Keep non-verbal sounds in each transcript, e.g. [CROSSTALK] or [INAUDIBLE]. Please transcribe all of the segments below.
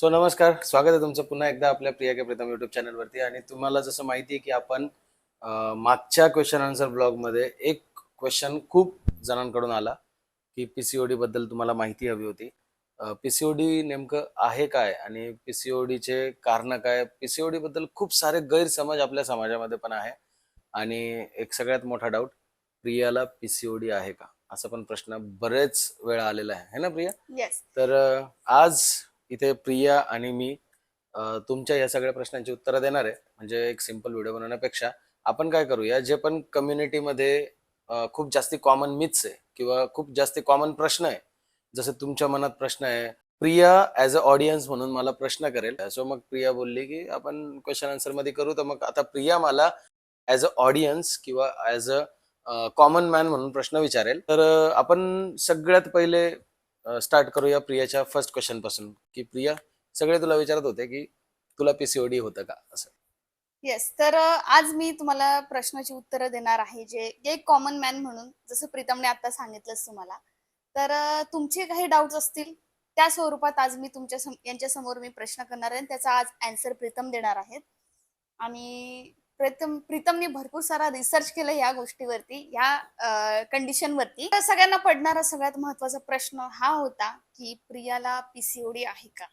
So नमस्कार. स्वागत आहे तुमचं पुन्हा एकदा आपल्या प्रिया के प्रीतम युट्यूब चॅनलवरती आणि तुम्हाला जसं माहिती आहे की आपण मागच्या क्वेश्चन आन्सर ब्लॉगमध्ये एक क्वेश्चन खूप जणांकडून आला की पीसीओडी बद्दल तुम्हाला माहिती हवी होती. पीसीओडी नेमकं आहे काय आणि पीसीओडीचे कारण काय? पीसीओडी बद्दल खूप सारे गैरसमज आपल्या समाजामध्ये पण आहे. आणि एक सगळ्यात मोठा डाऊट प्रियाला पीसीओडी आहे का? असा पण प्रश्न बरेच वेळा आलेला आहे. है ना प्रिया? येस तर आज इथे प्रिया आणि मी तुमच्या या सगळ्या प्रश्नांची उत्तरं देणार आहे. म्हणजे एक सिंपल व्हिडिओ बनवण्यापेक्षा आपण काय करूया जे पण कम्युनिटीमध्ये खूप जास्ती कॉमन मिथ्स आहे किंवा खूप जास्ती कॉमन प्रश्न आहे जसं तुमच्या मनात प्रश्न आहे प्रिया ॲज अ ऑडियन्स म्हणून मला प्रश्न करेल. सो मग प्रिया बोलली की आपण क्वेश्चन आन्सरमध्ये करू तर मग आता प्रिया मला ॲज अ ऑडियन्स किंवा ॲज अ कॉमन मॅन म्हणून प्रश्न विचारेल. तर आपण सगळ्यात पहिले स्टार्ट करूया प्रियाच्या फर्स्ट क्वेश्चनपासून. की प्रिया सगळे तुला विचारत होते की तुला पीसीओडी होतं का? असं. येस तर आज मी तुम्हाला प्रश्नाची उत्तरं देणार आहे जे एक कॉमन मॅन म्हणून जसं प्रीतमने आता सांगितलंच तुम्हाला. तर तुमचे काही डाऊट्स असतील त्या स्वरूपात आज मी तुमच्या सम यांच्यासमोर मी प्रश्न करणार आहे आणि त्याचा आज अँसर प्रीतम देणार आहेत. आणि प्रीतम प्रीतमने भरपूर सारा रिसर्च केलं या गोष्टीवरती या कंडिशनवरती तर सगळ्यांना पडणारा सगळ्यात महत्त्वाचा प्रश्न हा होता की प्रियाला पीसीओडी आहे का?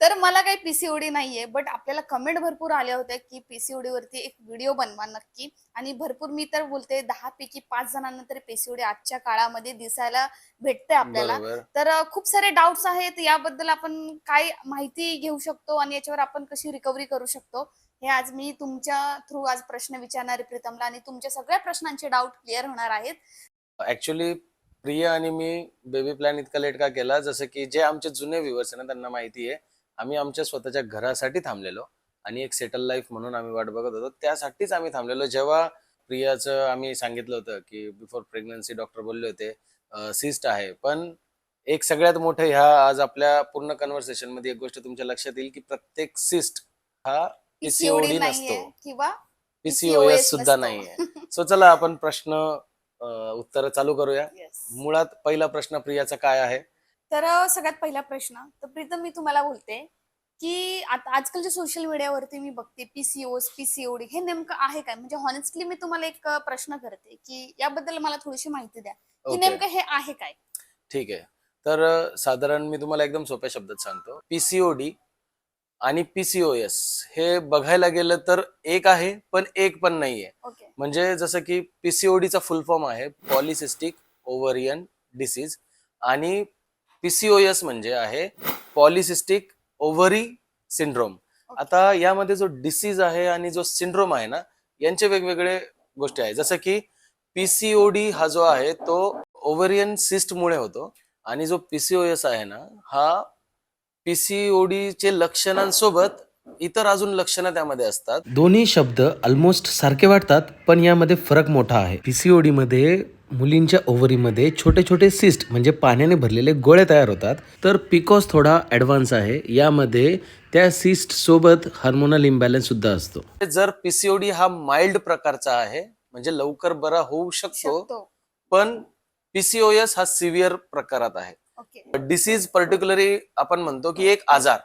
तर मला काही पीसीओडी नाहीये बट आपल्याला कमेंट भरपूर आल्या होत्या की पीसीओडी वरती एक व्हिडिओ बनवा नक्की. आणि भरपूर मी तर बोलते दहा पैकी पाच जणांना तरी पीसीओडी आजच्या काळामध्ये दिसायला भेटते आपल्याला. तर खूप सारे डाऊट्स आहेत याबद्दल आपण काय माहिती घेऊ शकतो आणि याच्यावर आपण कशी रिकव्हरी करू शकतो. हे आज मी तुमच्या थ्रू आज प्रश्न विचारणार प्रीतमला आणि तुमच्या सगळ्या प्रश्नांचे डाऊट क्लिअर होणार आहेत. ऍक्च्युली प्रिया आणि मी बेबी प्लॅन इतका लेट का केला? जसं की जे आमचे जुने व्ह्युअर्स आहे ना त्यांना माहिती आहे आम्ही आमच्या स्वतःच्या घरासाठी थांबलेलो आणि एक सेटल लाईफ म्हणून आम्ही वाट बघत होतो. त्यासाठीच आम्ही थांबलेलो. जेव्हा प्रियाचं आम्ही सांगितलं होतं की बिफोर प्रेग्नन्सी डॉक्टर बोलले होते सिस्ट आहे. पण एक सगळ्यात मोठं ह्या आज आपल्या पूर्ण कन्व्हर्सेशनमध्ये एक गोष्ट तुमच्या लक्षात येईल की प्रत्येक सिस्ट हा पीसीओडी नसतो. किंवा पीसीओएस सुद्धा. नाहीये. [LAUGHS] सो चला आपण प्रश्न उत्तर चालू करूया. मुळात पहिला प्रश्न प्रियाचा काय आहे? तर सगळ्यात पहिला प्रश्न तर प्रीतम मी तुम्हाला बोलते की आता आजकालच्या सोशल मीडियावरती मी बघते पीसीओस पीसीओडी हे नेमकं आहे काय? म्हणजे हॉनेस्टली मी तुम्हाला एक प्रश्न करते की याबद्दल मला थोडीशी माहिती द्या. की नेमकं हे आहे काय? ठीक आहे. तर साधारण मी तुम्हाला एकदम सोप्या शब्दात सांगतो. पीसीओडी आणि पीसीओएस हे बघायला गेलं तर एक आहे पण एक पण नाहीये. ओके. म्हणजे जसं की पीसीओडीचा फुल फॉर्म आहे पॉलिसिस्टिक ओव्हरियन डिसीज आणि पीसीओएस म्हणजे आहे पॉलिसिस्टिक ओव्हरी सिंड्रोम आता यामध्ये जो डिसीज आहे आणि जो सिंड्रोम आहे ना यांचे वेगवेगळे गोष्टी आहे जसं की पीसीओडी हा जो आहे तो ओव्हरियन सिस्ट मुळे होतो. आणि जो पीसीओएस आहे ना हा पीसीओडीचे लक्षणांसोबत इतर अजून लक्षणं त्यामध्ये असतात. दोन्ही शब्द ऑलमोस्ट सारखे वाटतात पण यामध्ये फरक मोठा आहे. पीसीओडी मध्ये मुलींच्या ओव्हरीमध्ये छोटे छोटे सिस्ट म्हणजे पाण्याने भरलेले गोळे तयार होतात. तर पिकॉस थोडा ऍडव्हान्स आहे. यामध्ये त्या सिस्ट सोबत हार्मोनल इम्बॅलन्स सुद्धा असतो. जर पीसीओडी हा माइल्ड प्रकारचा आहे म्हणजे लवकर बरा होऊ शकतो पण पीसीओएस हा सिव्हिअर प्रकारात आहे. डिसीज पर्टिक्युलरली आपण म्हणतो की एक आजार.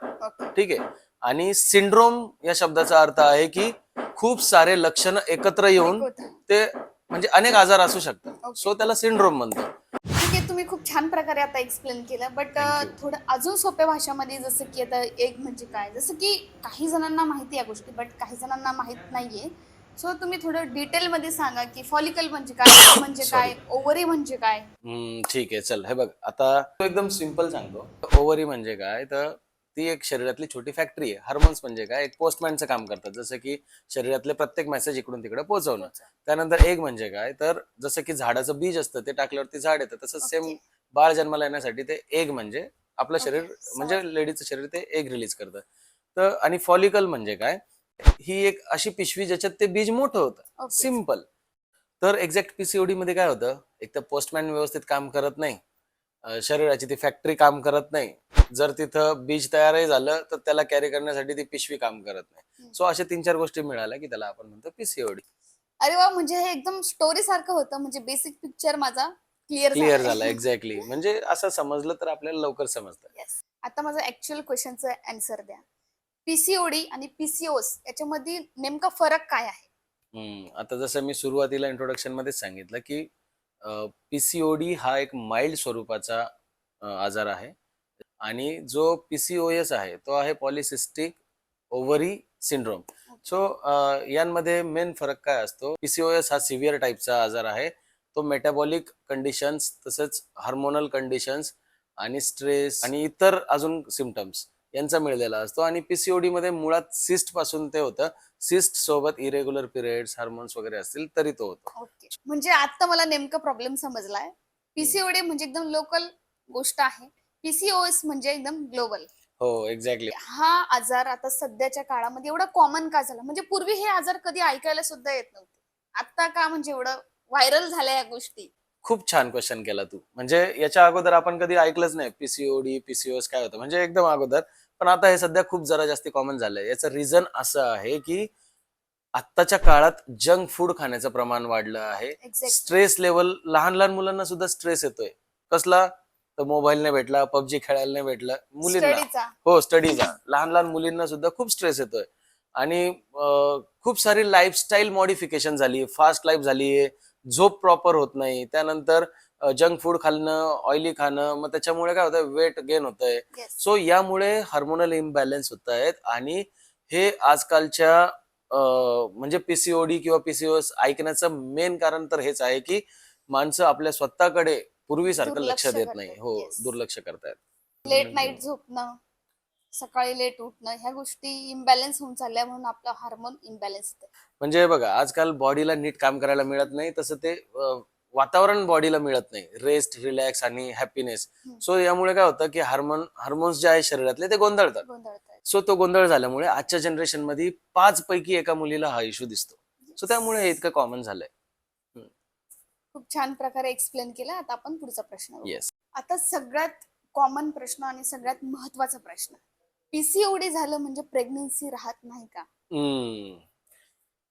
ठीक आहे? आणि सिंड्रोम या शब्दाचा अर्थ आहे की खूप सारे लक्षणं एकत्र येऊन ते म्हणजे अनेक आजार असू शकतात. सो त्याला सिंड्रोम म्हणतात. ठीक आहे तुम्ही खूप छान प्रकारे आता एक्सप्लेन केलं. बट. थोडं अजून सोप्या भाषामध्ये जसं की आता एक म्हणजे काय? जसं की काही जणांना माहिती या गोष्टी बट काही जणांना माहीत नाहीये. सो तुम्ही थोडं डिटेल मध्ये सांगा की फॉलिकल म्हणजे काय [COUGHS] म्हणजे काय ओव्हरी म्हणजे काय? हम्म, ठीक आहे चल. हे बघ आता तो एकदम सिंपल सांगतो. ओव्हरी म्हणजे काय? तर ती एक शरीरातली छोटी फॅक्टरी आहे. हार्मोन्स म्हणजे काय? एक पोस्टमॅनचं काम करतात. जसं की शरीरातले प्रत्येक मेसेज इकडून तिकडे पोहोचवणं. त्यानंतर एक म्हणजे काय? तर जसं की झाडाचं बीज असतं ते टाकल्यावरती झाड येतं. तसंच सेम Okay. बाळ जन्माला येण्यासाठी ते एग म्हणजे आपलं Okay, शरीर म्हणजे लेडीचं शरीर ते एग रिलीज करतं. तर आणि फॉलिकल म्हणजे काय? ही एक अशी पिशवी ज्याच्यात ते बीज मोठं होतं. Okay. सिंपल तर एक्झॅक्ट पीसीओडी मध्ये काय होतं? एक तर पोस्टमॅन व्यवस्थित काम करत नाही. शरीराची ती फॅक्टरी काम करत नाही. जर तिथं बीज तयारही झालं तर त्याला कॅरी करण्यासाठी ती पिशवी काम करत नाही. सो अशा तीन चार गोष्टी मिळाल्या की त्याला आपण म्हणतो पीसीओडी अरे वा म्हणजे हे एकदम स्टोरी सारखं होतं. म्हणजे बेसिक पिक्चर माझा क्लिअर क्लिअर झाला एक्झॅक्टली म्हणजे असं समजलं तर आपल्याला लवकर समजतं. आता माझं ऍक्च्युअल क्वेश्चनचं आन्सर द्या. पीसीओडी आणि पीसीओस याच्यामध्ये नेमका फरक काय आहे? हम्म, आता जसं मी सुरुवातीला इंट्रोडक्शन मध्येच सांगितलं की पीसीओडी हा एक माइल्ड स्वरूपाचा अ, आजार आहे. आणि जो पीसीओएस आहे तो आहे पॉलिसिस्टिक ओव्हरी सिंड्रोम सो यांमध्ये मेन फरक काय असतो? पीसीओएस हा सिव्हिअर टाईपचा आजार आहे. तो मेटाबॉलिक कंडिशन्स तसेच हार्मोनल कंडिशन्स आणि स्ट्रेस आणि इतर अजून सिमटम्स यांचा मिळलेला असतो. आणि पीसीओडी मध्ये मुळात सिस्टपासून ते होतं. सिस्ट सोबत इरेग्युलर पिरियड्स हार्मोन्स वगैरे असतील तरी तो होतो. म्हणजे आता मला नेमका प्रॉब्लेम समजलाय. पीसीओडी म्हणजे एकदम लोकल गोष्ट आहे. पीसीओएस म्हणजे एकदम ग्लोबल हो एक्झॅक्टली हा आजार आता सध्याच्या काळामध्ये एवढा कॉमन का झाला? म्हणजे पूर्वी हे आजार कधी ऐकायला सुद्धा येत नव्हते. आता का म्हणजे एवढं व्हायरल झाल्या या गोष्टी? खूप छान क्वेश्चन केला तू. म्हणजे याच्या अगोदर आपण कधी ऐकलंच नाही पीसीओडी पीसीओएस काय होतं. म्हणजे एकदम अगोदर. पण आता हे सध्या खूप जरा जास्ती कॉमन झालंय. याचं रिझन असं आहे की आत्ताच्या काळात जंक फूड खाण्याचं प्रमाण वाढलं आहे. स्ट्रेस लेवल लहान लहान मुलांना सुद्धा स्ट्रेस येतोय. कसला? तर मोबाईल नाही भेटला पबजी खेळायला नाही भेटलं. मुलींना. हो स्टडीचा लहान लहान मुलींना सुद्धा खूप स्ट्रेस येतोय. आणि खूप सारी लाईफस्टाईल मॉडिफिकेशन झाली फास्ट लाईफ झालीये. झोप प्रॉपर होत नाही. त्यानंतर जंक फूड खाणं ऑइली खाणं मग त्याच्यामुळे काय होतं वेट गेन होतंय. येस सो यामुळे हार्मोनल इम्बॅलन्स होत आहेत आणि हे आजकालच्या म्हणजे पीसीओडी किंवा पीसीओएस ऐकण्याचं मेन कारण तर हेच आहे की माणसं आपल्या स्वतःकडे पूर्वीसारखं लक्ष देत नाही. हो. दुर्लक्ष करतायत. लेट नाईट झोपणं. सकाळी लेट उठणं ह्या गोष्टी इम्बॅलन्स होऊन चालल्या म्हणून आपलं हार्मोन इम्बॅलन्स म्हणजे बघा आजकाल बॉडीला नीट काम करायला मिळत नाही तसं ते अं, वातावरण बॉडीला मिळत नाही. रेस्ट रिलॅक्स आणि हॅपीनेस हम्म. सो यामुळे काय होतं की हार्मोन हार्मोन्स जे आहे शरीरातले ते गोंधळतात. सो तो गोंधळ झाल्यामुळे आजच्या जनरेशनमध्ये पाच पैकी एका मुलीला हा इश्यू दिसतो. सो त्यामुळे हे इतकं कॉमन झालंय. खूप छान प्रकारे एक्सप्लेन केलं. आता आपण पुढचा प्रश्न बघू. येस आता सगळ्यात कॉमन प्रश्न आणि सगळ्यात महत्त्वाचा प्रश्न. पीसीओडी झालं म्हणजे प्रेग्नेन्सी राहत नाही का? हम्म.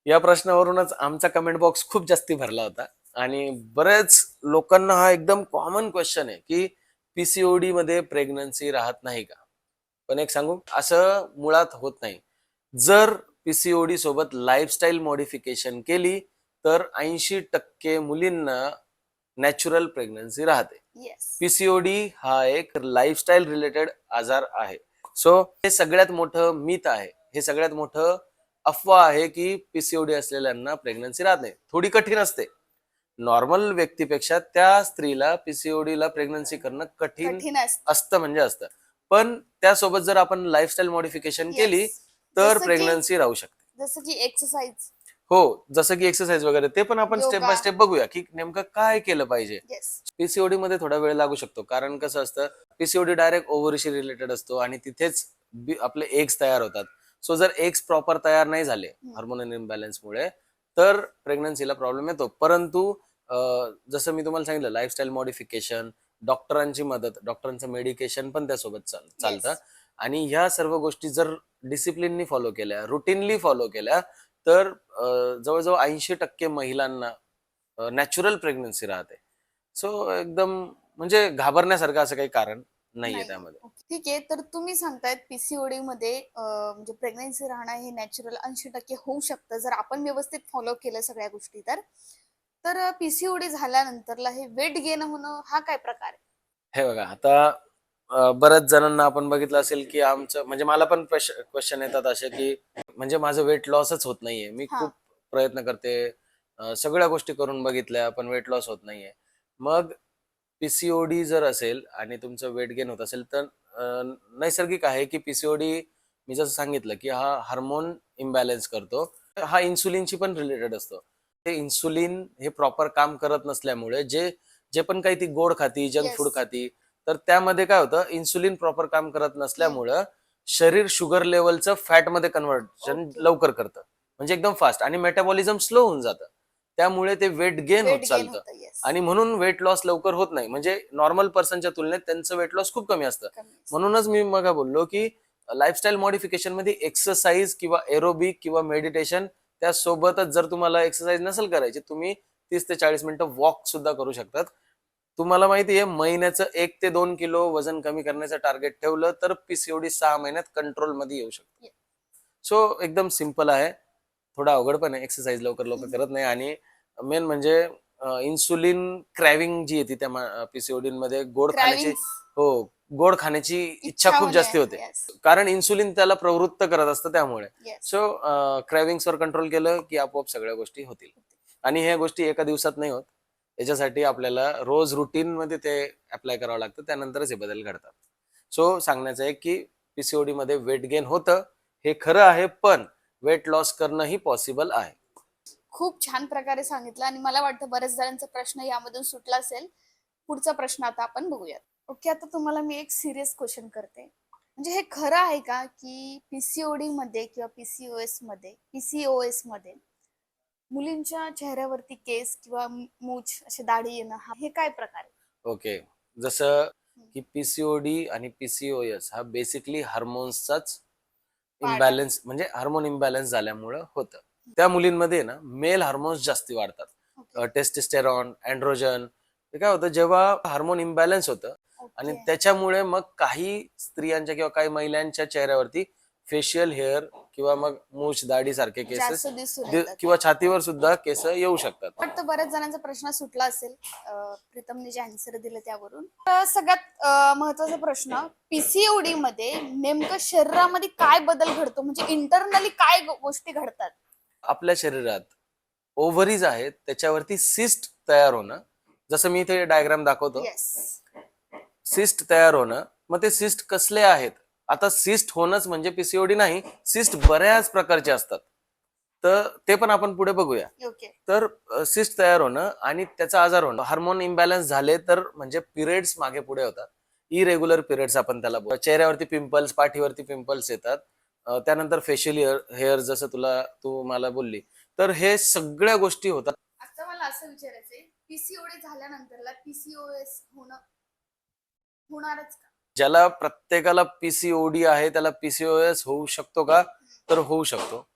या प्रश्नावरूनच आमचा कमेंट बॉक्स खूप जास्ती भरला होता. आणि बरेच लोकांना हा एकदम कॉमन क्वेश्चन आहे की पीसीओडी मध्ये प्रेग्नन्सी राहत नाही का? पण एक सांगू असं मुळात होत नाही. जर पीसीओडी सोबत लाईफस्टाईल मॉडिफिकेशन केली तर ऐंशी टक्के मुलींना नॅचरल प्रेग्नन्सी राहते. येस पीसीओडी हा एक लाईफस्टाईल रिलेटेड आजार आहे. सो हे सगळ्यात मोठं मिथ आहे. हे सगळ्यात मोठं अफवा आहे की पीसीओडी असलेल्यांना प्रेग्नन्सी राहत नाही. थोडी कठीण असते. नॉर्मल व्यक्तीपेक्षा त्या स्त्रीला पीसीओडी ला प्रेग्नन्सी करणं कठीण असतं. म्हणजे असतं. पण त्यासोबत जर आपण लाईफस्टाईल मॉडिफिकेशन केली. तर प्रेग्नन्सी राहू शकते. जसं की एक्सरसाइज हो जसं की एक्सरसाइज वगैरे ते पण आपण स्टेप बाय. स्टेप बघूया की नेमकं काय केलं पाहिजे. पीसीओडी मध्ये थोडा वेळ लागू शकतो. कारण कसं असतं पीसीओडी डायरेक्ट ओव्हरीशी रिलेटेड असतो आणि तिथेच आपले एग्स तयार होतात सो जर एग्स प्रॉपर तयार नाही झाले. हार्मोनल इम्बॅलन्समुळे तर प्रेग्नन्सीला प्रॉब्लेम येतो परंतु जसं मी तुम्हाला सांगितलं लाईफस्टाईल मॉडिफिकेशन डॉक्टरांची मदत डॉक्टरांचं मेडिकेशन पण त्यासोबत चाल- चालतं. आणि ह्या सर्व गोष्टी जर डिसिप्लिननी फॉलो केल्या रुटीनली फॉलो केल्या तर जवळजवळ ऐंशी टक्के महिलांना नॅचरल प्रेग्नन्सी राहते सो एकदम म्हणजे घाबरण्यासारखं असं काही कारण नाहीये नाही. त्यामध्ये. ठीक आहे तर तुम्ही सांगतायत पीसीओडी मध्ये म्हणजे प्रेग्नेन्सी राहणं हे नॅचरल ऐंशी टक्के होऊ शकतं जर आपण व्यवस्थित फॉलो केलं सगळ्या गोष्टी तर तर पीसीओडी झाल्यानंतरला हे वेट गेन होणं हा काय प्रकार आहे हे बघा आता बऱ्याच जणांना आपण बघितलं असेल की आमचं म्हणजे मला पण क्वेश्चन येतात असे की म्हणजे माझं वेट लॉसच होत नाहीये मी. खूप प्रयत्न करते सगळ्या गोष्टी करून बघितल्या पण वेट लॉस होत नाहीये मग पीसीओडी जर असेल आणि तुमचं वेट गेन होत असेल तर नैसर्गिक आहे की पीसीओडी मी जसं सांगितलं की हा हार्मोन इम्बॅलन्स करतो. हा इन्सुलिनशी पण रिलेटेड असतो. ते इन्सुलिन हे प्रॉपर काम करत नसल्यामुळे जे जे पण काही ती गोड खाती जंक Yes. फूड खाती तर त्यामध्ये काय होतं? इन्सुलिन प्रॉपर काम करत नसल्यामुळं शरीर शुगर लेवलचं फॅटमध्ये कन्व्हर्जन Okay. लवकर करतं. म्हणजे एकदम फास्ट आणि मेटाबॉलिझम स्लो होऊन जातं. त्यामुळे ते वेट गेन होत चालतं. आणि म्हणून वेट लॉस लवकर होत नाही. म्हणजे नॉर्मल पर्सनच्या तुलनेत त्यांचं वेट लॉस खूप कमी असतं. म्हणूनच मी मग बोललो की लाईफस्टाईल मॉडिफिकेशनमध्ये एक्सरसाइज किंवा एरोबिक किंवा मेडिटेशन त्यासोबतच जर तुम्हाला एक्सरसाइज नसेल करायची तुम्ही तीस ते चाळीस मिनिटं वॉक सुद्धा करू शकतात. तुम्हाला माहिती आहे महिन्याचं एक ते दोन किलो वजन कमी करण्याचं टार्गेट ठेवलं तर पीसीओडी सहा महिन्यात कंट्रोलमध्ये येऊ शकतो. सो एकदम सिंपल आहे. थोडा अवघड पण आहे एक्सरसाइज लवकर लवकर करत नाही. आणि मेन म्हणजे इन्सुलिन क्रॅविंग जी येते त्या पीसीओडी मध्ये गोड खाण्याची हो गोड खाण्याची इच्छा खूप. जास्ती होते. कारण इन्सुलिन त्याला प्रवृत्त करत असतं त्यामुळे. सो क्रेविंग्स वर कंट्रोल केलं की आपोआप सगळ्या गोष्टी होतील. आणि ह्या गोष्टी एका दिवसात नाही होत. याच्यासाठी आपल्याला रोज रुटीन मध्ये ते अप्लाय करावं लागतं. त्यानंतरच हे बदल घडतात. सो सांगण्याचं आहे की पीसीओडी मध्ये वेट गेन होतं. हे खरं आहे पण वेट लॉस करणंही पॉसिबल आहे. खूप छान प्रकारे सांगितलं आणि मला वाटतं बऱ्याच जणांचा प्रश्न यामधून सुटला असेल. पुढचा प्रश्न आता आपण बघूयात. ओके आता तुम्हाला मी एक सिरियस क्वेश्चन करते. म्हणजे हे खरं आहे का की पीसीओडी मध्ये किंवा पीसीओएसमध्ये पीसीओएसमध्ये मुलींच्या चेहऱ्यावरती केस किंवा मूछ असे दाढी येणं हा हे काय प्रकार आहे? ओके जसं की पीसीओडी आणि पीसीओएस हा बेसिकली हार्मोन्सचाच इम्बॅलन्स म्हणजे हार्मोन इम्बॅलन्स झाल्यामुळं होतं. त्या मुलींमध्ये ना मेल हार्मोन्स जास्ती वाढतात. टेस्टिस्टेरॉन अँड्रोजन ते काय होतं जेव्हा हार्मोन इम्बॅलन्स होतं आणि. त्याच्यामुळे मग काही स्त्रियांच्या किंवा काही महिलांच्या चेहऱ्यावरती फेशियल हेअर किंवा मग मूछ दाढी सारखे केसेस जास्त दिसून येतात. किंवा छातीवर सुद्धा केस येऊ शकतात. वाटतं बऱ्याच जणांचा प्रश्न सुटला असेल अं, प्रीतमने जे आन्सर दिलं त्यावरून. तर सगळ्यात अं, महत्त्वाचा प्रश्न पीसीओडी मध्ये नेमकं शरीरामध्ये काय बदल घडतो? म्हणजे इंटरनली काय गो- गोष्टी घडतात? आपल्या शरीरात ओव्हरीज आहेत त्याच्यावरती सिस्ट तयार होणं. जसं मी इथे डायग्राम दाखवतो. येस सिस्ट तयार होणं. मग ते सिस्ट कसले आहेत? आता सिस्ट होणंच म्हणजे पीसीओडी नाही सिस्ट बऱ्याच प्रकारचे असतात. तर ते पण आपण पुढे बघूया. तर सिस्ट तयार होणं आणि त्याचा आजार होणं. हार्मोन इम्बॅलन्स झाले तर म्हणजे पिरियड्स मागे पुढे होतात. इरेग्युलर पिरियड्स आपण त्याला बोलतो. चेहऱ्यावरती पिंपल्स पाठीवरती पिंपल्स येतात. त्यानंतर फेशियल हेअर हेअर जसं तुला तू मला बोलली. तर हे सगळ्या गोष्टी होतात. आता मला असं विचारायचंय. पीसीओडी झाल्यानंतरला पीसीओएस होणं होणारच ज्याला प्रत्येकाला पीसीओडी आहे त्याला पीसीओएस होऊ शकतो का? तर होऊ शकतो.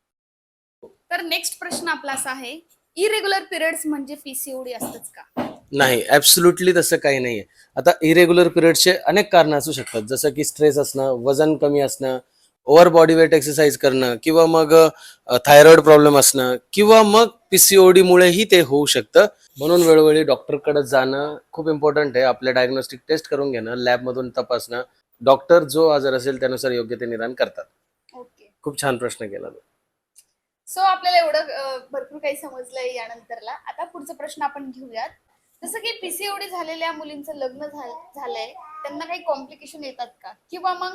तर नेक्स्ट प्रश्न आपला असा आहे इरेग्युलर पिरियड्स म्हणजे पीसीओडी असतच का? नाही ऍब्सुल्युटली तसं काही नाहीये. आता इरेग्युलर पिरियडचे अनेक कारण असू शकतात. जसं की स्ट्रेस असणं वजन कमी असणं ओव्हर बॉडी वेट एक्सरसाइज करणं किंवा मग थायरॉइड प्रॉब्लेम असणं किंवा मग पीसीओडी मुळेही ते होऊ शकतं. म्हणून वेळोवेळी डॉक्टरकडे जाणं खूप इम्पॉर्टंट आहे. आपल्या डायग्नोस्टिक टेस्ट करून घेणं लॅबमधून तपासणं. डॉक्टर जो आजार असेल त्यानुसार योग्य ते निदान करतात. ओके. खूप छान प्रश्न केला तो. सो आपल्याला एवढं अं, भरपूर काही समजलंय यानंतरला. आता पुढचा प्रश्न आपण घेऊयात. जसं की पीसीओडी झालेल्या मुलींचं लग्न झाल- झालंय. त्यांना काही कॉम्प्लिकेशन येतात का? किंवा मग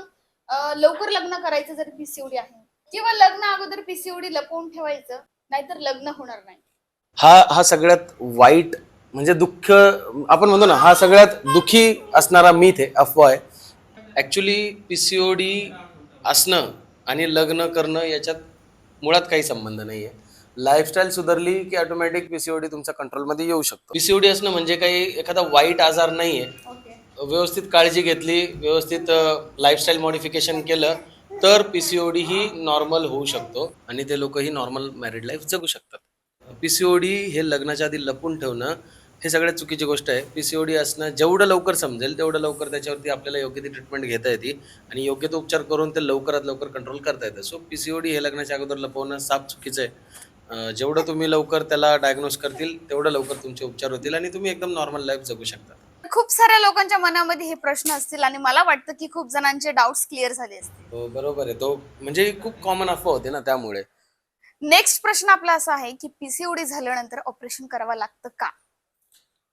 लवकर लग्न करायचं जर पीसीओडी आहे किंवा लग्न अगोदर पीसीओडी लपवून ठेवायचं नाहीतर लग्न होणार नाही. हा हा सगळ्यात वाईट म्हणजे दुःख आपण म्हणतो ना हा सगळ्यात दुःखी असणारा मीथ आहे अफवा आहे. ऍक्च्युली पीसीओडी असणं आणि लग्न करणं याच्यात मुळात काही संबंध नाहीये. लाईफस्टाईल सुधारली की ऑटोमॅटिक पीसीओडी तुमच्या कंट्रोलमध्ये येऊ शकतो. पीसीओडी असणं म्हणजे काही एखादा वाईट आजार नाहीये. ओके व्यवस्थित काळजी घेतली व्यवस्थित लाईफस्टाईल मॉडिफिकेशन केलं तर पी सी पीसीओडी ही नॉर्मल होऊ शकतो आणि ते लोकही नॉर्मल मॅरिड लाईफ जगू शकतात. पी सी ओ डी हे लग्नाच्या आधी लपून ठेवणं हे सगळ्यात चुकीची गोष्ट आहे. पी सी ओ डी असणं जेवढं लवकर समजेल तेवढं लवकर त्याच्यावरती आपल्याला योग्य ती ट्रीटमेंट घेता येते आणि योग्य तो उपचार करून ते लवकरात लवकर कंट्रोल करता येतं. So P C O D हे लग्नाच्या अगोदर लपवणं साफ चुकीचं आहे. जेवढं तुम्ही लवकर त्याला डायग्नोस करतील तेवढं लवकर तुमचे उपचार होतील आणि तुम्ही एकदम नॉर्मल लाईफ जगू शकता. खूप साऱ्या लोकांच्या मनामध्ये हे प्रश्न असतील आणि मला वाटतं की खूप जणांचे डाऊट्स क्लिअर झाले असतील. हो बरोबर आहे. तो म्हणजे खूप कॉमन अफवा होते ना त्यामुळे. नेक्स्ट प्रश्न आपला असा आहे की पीसीओडी झाल्यानंतर ऑपरेशन करावं लागतं का?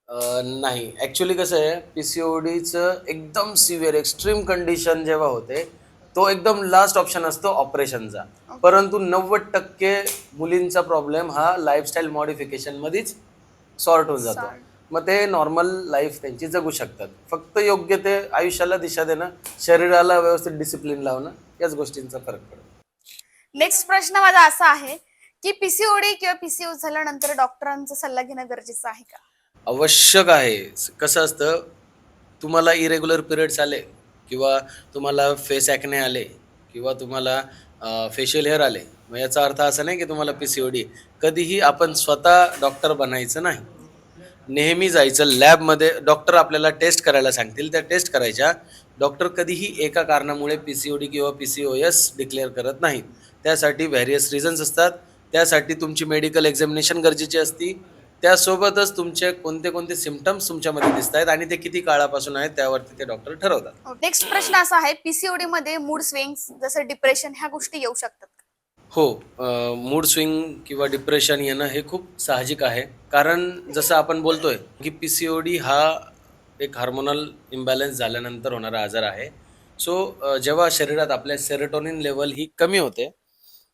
अं, नाही. ऍक्च्युली कसं आहे पीसीओडीचं एकदम सिव्हिअर एक्स्ट्रीम कंडिशन जेव्हा होते तो एकदम लास्ट ऑप्शन असतो ऑपरेशनचा परंतु नव्वद टक्के मुलींचा प्रॉब्लेम हा लाईफस्टाईल मॉडिफिकेशन मध्येच सॉर्ट होऊन जातो. मग ते नॉर्मल लाईफ त्यांची जगू शकतात. फक्त योग्य ते आयुष्याला दिशा देणं शरीराला व्यवस्थित डिसिप्लिन लावणं याच गोष्टींचा फरक पडतो. नेक्स्ट प्रश्न माझा असा आहे की पीसीओडी किंवा पीसीओ झाल्यानंतर डॉक्टरांचा सल्ला घेणं गरजेचं आहे का? आवश्यक आहे. कसं असतं तुम्हाला इरेग्युलर पिरियड्स आले किंवा तुम्हाला फेस ॲक्ने आले किंवा तुम्हाला फेशियल हेअर आले मग याचा अर्थ असा नाही की तुम्हाला पी सी ओ डी कधीही आपण स्वतः डॉक्टर बनायचं नाही. नेहमी जायचं लॅबमध्ये डॉक्टर आपल्याला टेस्ट करायला सांगतील. त्या टेस्ट करायच्या. डॉक्टर कधीही एका कारणामुळे पी सी ओ डी किंवा P C O S declare करत नाहीत त्यासाठी व्हॅरियस रिझन्स असतात. त्यासाठी तुमची मेडिकल एक्झामिनेशन गरजेची असती. त्यासोबतच तुमचे कोणते कोणते सिमटम्स तुमच्यामध्ये दिसत आहेत आणि ते किती काळापासून आहेत त्यावरती ते डॉक्टर ठरवतात. नेक्स्ट प्रश्न असा आहे पीसीओडी मध्ये मूड स्विंग्स जसं डिप्रेशन ह्या गोष्टी येऊ शकतात हो मूड स्विंग किंवा डिप्रेशन येणं हे खूप साहजिक आहे. कारण जसं आपण बोलतोय की पी सी ओ डी हा एक हार्मोनल इम्बॅलन्स झाल्यानंतर होणारा आजार आहे. सो जेव्हा शरीरात आपल्या सेरेटोनिन लेवल ही कमी होते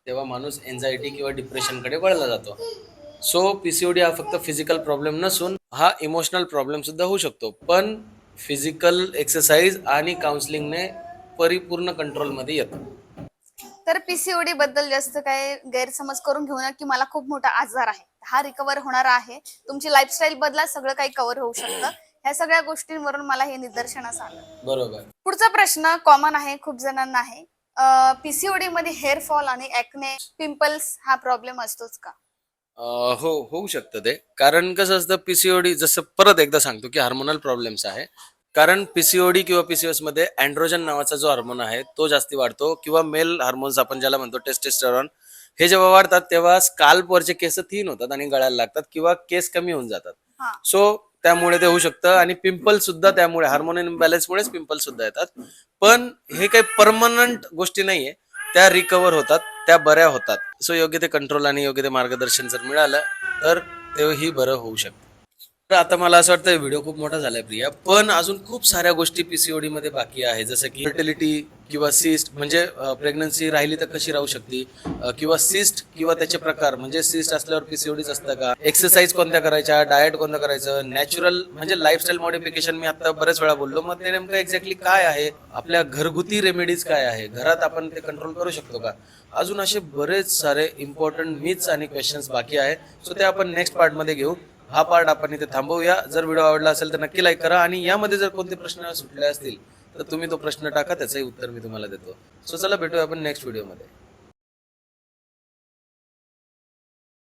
तेव्हा माणूस एन्झायटी किंवा डिप्रेशनकडे वळला जातो. So P C O D हा फक्त फिजिकल प्रॉब्लेम नसून हा इमोशनल प्रॉब्लेमसुद्धा होऊ शकतो. पण फिजिकल एक्सरसाइज आणि काउन्सिलिंगने परिपूर्ण कंट्रोलमध्ये येतो. तर पीसीओडी बद्दल जास्त काय गैरसमज करून घेऊ नये की मला खूप मोठा आजार आहे. हा रिकवर होणारा आहे. तुमची लाईफस्टाईल बदला सगळं काही कव्हर होऊ शकतं. ह्या सगळ्या गोष्टींवरून मला हे निदर्शनास आलं. बरोबर. पुढचा प्रश्न कॉमन आहे खूप जणांना आहे. पीसीओडी मध्ये हेअर फॉल आणि ऍक्ने पिंपल्स हा प्रॉब्लेम असतोच का? अं, हो होऊ शकतं ते. कारण कसं असतं पीसीओडी जसं परत एकदा सांगतो की हार्मोनल प्रॉब्लेम्स आहे. कारण पीसीओडी किंवा पीसीओएसमध्ये अँड्रोजन नावाचा जो हार्मोन आहे तो जास्ती वाढतो किंवा मेल हार्मोन्स आपण ज्याला म्हणतो टेस्टेस्टरॉन हे जेव्हा वाढतात तेव्हा स्काल्पवरचे केस थीन होतात आणि गळायला लागतात किंवा केस कमी होऊन जातात. हा. सो त्यामुळे ते होऊ शकतं आणि पिंपल सुद्धा त्यामुळे हार्मोन इम्बॅलन्समुळेच पिंपल सुद्धा येतात. पण हे काही परमनंट गोष्टी नाहीये. त्या रिकवर होतात त्या बऱ्या होतात. सो योग्य ते कंट्रोल आणि योग्य ते मार्गदर्शन जर मिळालं तर तेही बरं होऊ शकतं. तर आता मला असं वाटतं व्हिडिओ खूप मोठा झालाय प्रिया. पण अजून खूप साऱ्या गोष्टी पीसीओडी मध्ये बाकी आहे. जसं की फर्टिलिटी किंवा सिस्ट म्हणजे प्रेग्नन्सी राहिली तर कशी राहू शकते? किंवा सिस्ट किंवा त्याचे प्रकार म्हणजे सिस्ट असल्यावर पीसीओडीच असतं का? एक्सरसाइज कोणत्या करायच्या? डाएट कोणतं करायचं? नॅचरल म्हणजे लाईफस्टाईल मॉडिफिकेशन मी आता बरेच वेळा बोललो. मग ते नेमकं एक्झॅक्टली काय आहे? आपल्या घरगुती रेमेडीज काय आहे? घरात आपण ते कंट्रोल करू शकतो का? अजून असे बरेच सारे इम्पॉर्टंट मिथ्स आणि क्वेश्चन्स बाकी आहे. सो ते आपण नेक्स्ट पार्टमध्ये घेऊ. हा पार्ट आपण इथे थांबवूया. जर व्हिडिओ आवडला असेल तर नक्की लाईक करा आणि यामध्ये जर कोणते प्रश्न सुटले असतील तर तुम्ही तो प्रश्न टाका त्याचंही उत्तर मी तुम्हाला देतो. सो चला भेटूया आपण नेक्स्ट व्हिडिओमध्ये